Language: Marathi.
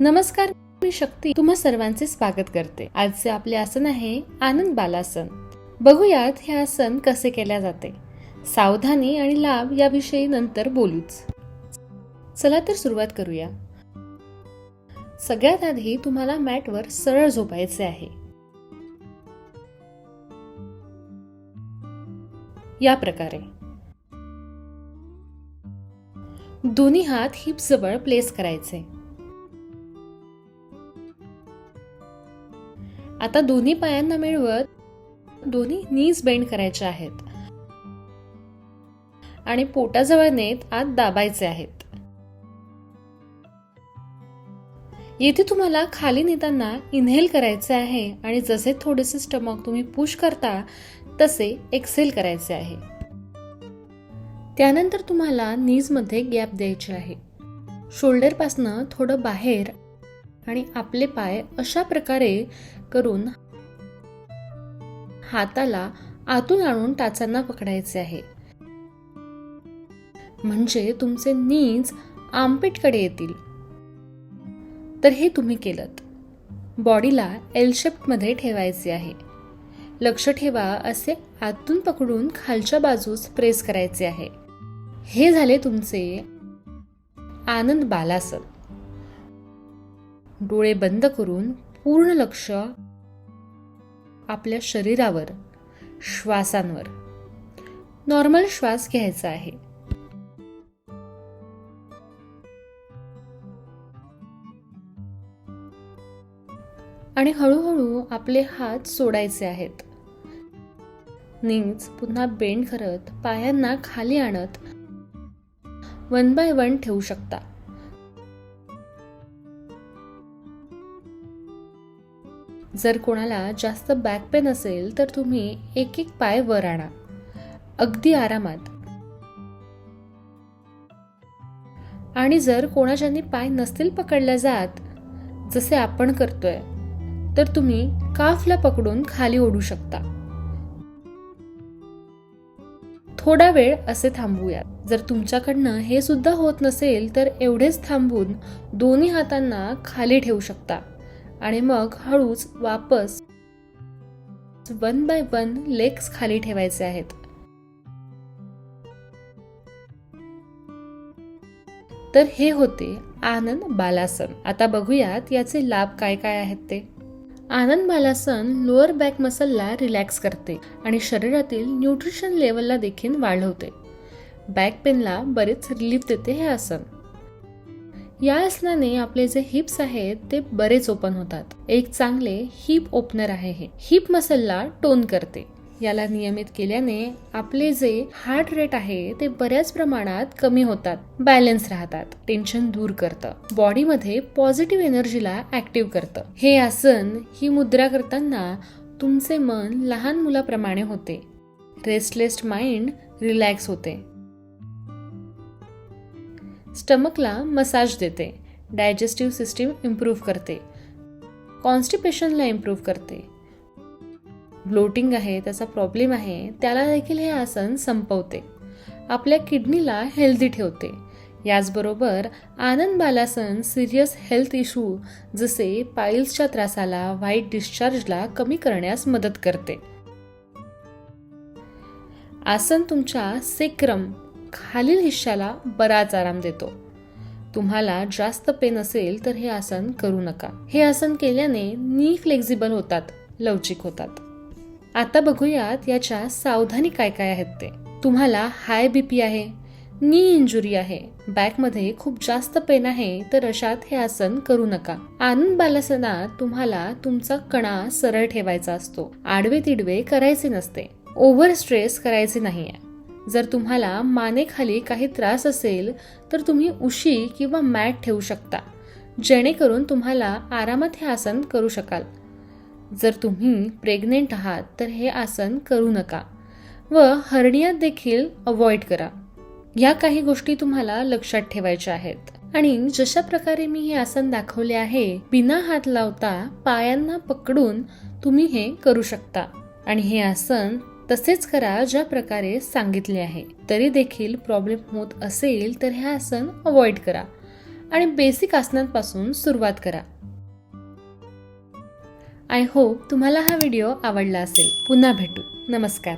नमस्कार मी शक्ती. तुम्हा सर्वांचे स्वागत करते. आजचे आपले आसन आहे आनंद बालासन. बघूयात हे आसन कसे केले जाते. सावधानी आणि लाभ याविषयी नंतर बोलूच. चला तर सुरुवात करूया. सगळ्यात आधी तुम्हाला मॅटवर सरळ झोपायचे आहे. या प्रकारे. दोन्ही हात हिप्स जवळ प्लेस करायचे. आता दोन्ही पायांना मिळवत दोन्ही नीज बेंड करायचे आहेत. आणि पोटाजवळ नेत आत दाबायचे आहेत. येथे तुम्हाला खाली नेताना इन्हेल करायचे आहे आणि जसे थोडेसे स्टमक तुम्ही पुश करता तसे एक्सेल करायचे आहे. त्यानंतर तुम्हाला नीजमध्ये गॅप द्यायची आहे. शोल्डरपासनं थोडं बाहेर आणि आपले पाय अशा प्रकारे करून हाताला आतून आणून टाचांना पकडायचे आहे. म्हणजे तुमचे नीज आमपेटकडे येतील. तर हे तुम्ही केलं बॉडीला एल ठेवायचे आहे. लक्ष ठेवा असे आतून पकडून खालच्या बाजूस प्रेस करायचे आहे. हे झाले तुमचे आनंद बालासन. डोळे बंद करून पूर्ण लक्ष आपल्या शरीरावर श्वासांवर. नॉर्मल श्वास घ्यायचा आहे. आणि हळूहळू आपले हात सोडायचे आहेत. नीज पुन्हा बेंड करत पायांना खाली आणत वन बाय वन ठेवू शकता. जर कोणाला जास्त बॅक पेन असेल तर तुम्ही एक एक पाय वर आणा. अगदी आरामात. आणि जर कोणाच्यानी पाय नसतील पकडल्या जात जसे आपण करतोय तर तुम्ही काफला पकडून खाली ओढू शकता. थोडा वेळ असे थांबूयात. जर तुमच्याकडनं हे सुद्धा होत नसेल तर एवढेच थांबून दोन्ही हातांना खाली ठेवू शकता. आणि मग हळूच वापस वन बाय वन लेग्स खाली ठेवायचे आहेत. तर हे होते आनंद बालासन. आता बघूयात याचे लाभ काय काय आहेत ते. आनंद बालासन लोअर बॅक मसलला रिलॅक्स करते आणि शरीरातील न्यूट्रिशन लेवलला देखील वाढवते. बॅक पेनला बरेच रिलीफ देते हे आसन. या आसनाने आपले जे हिप्स आहेत ते बरेच ओपन होतात. एक चांगले हिप ओपनर आहे हे. हिप मसलला टोन करते. याला नियमित केल्याने आपले जे हार्ट रेट आहे ते बऱ्याच प्रमाणात कमी होतात. बॅलन्स राहतात. टेन्शन दूर करतं. बॉडीमध्ये पॉझिटिव्ह एनर्जीला ऍक्टिव्ह करतं. हे आसन ही मुद्रा करताना तुमचे मन लहान मुलाप्रमाणे होते. रेस्टलेस माइंड रिलॅक्स होते. स्टमकला मसाज देते डायजेस्टिव्ह सिस्टीम इम्प्रूव्ह करते कॉन्स्टिपेशनला इम्प्रूव्ह करते. ब्लोटिंग आहे त्याचा प्रॉब्लेम आहे त्याला देखील हे आसन संपवते. आपल्या किडनीला हेल्दी ठेवते. याचबरोबर आनंद बालासन सिरियस हेल्थ इश्यू जसे पाईल्सच्या त्रासाला व्हाईट डिस्चार्जला कमी करण्यास मदत करते. आसन तुमच्या सेक्रम खालील हिश्श्याला बराच आराम देतो. तुम्हाला जास्त पेन असेल तर हे आसन करू नका. हे आसन केल्याने नी फ्लेक्झिबल होतात लवचिक होतात. आता बघूयात याच्या सावधानी काय काय आहेत ते. तुम्हाला हाय बीपी आहे नी इंजुरी आहे बॅकमध्ये खूप जास्त पेन आहे तर अशात हे आसन करू नका. आनंद बालासनात तुम्हाला तुमचा कणा सरळ ठेवायचा असतो. आडवे तिडवे करायचे नसते. ओव्हर स्ट्रेस करायचे नाहीये. जर तुम्हाला मानेखाली काही त्रास असेल तर तुम्ही उशी किंवा मॅट ठेवू शकता जेणेकरून तुम्हाला आरामात हे आसन करू शकाल. जर तुम्ही प्रेग्नेंट आहात तर हे आसन करू नका व हर्णियात देखील अवॉइड करा. या काही गोष्टी तुम्हाला लक्षात ठेवायच्या आहेत. आणि जशा प्रकारे मी हे आसन दाखवले आहे बिना हात लावता पायांना पकडून तुम्ही हे करू शकता. आणि हे आसन तसेच करा ज्या प्रकारे सांगितले आहे. तरी देखील प्रॉब्लेम होत असेल तर हे आसन अवॉइड करा आणि बेसिक आसनांपासून सुरुवात करा. आय होप तुम्हाला हा व्हिडिओ आवडला असेल. पुन्हा भेटू. नमस्कार.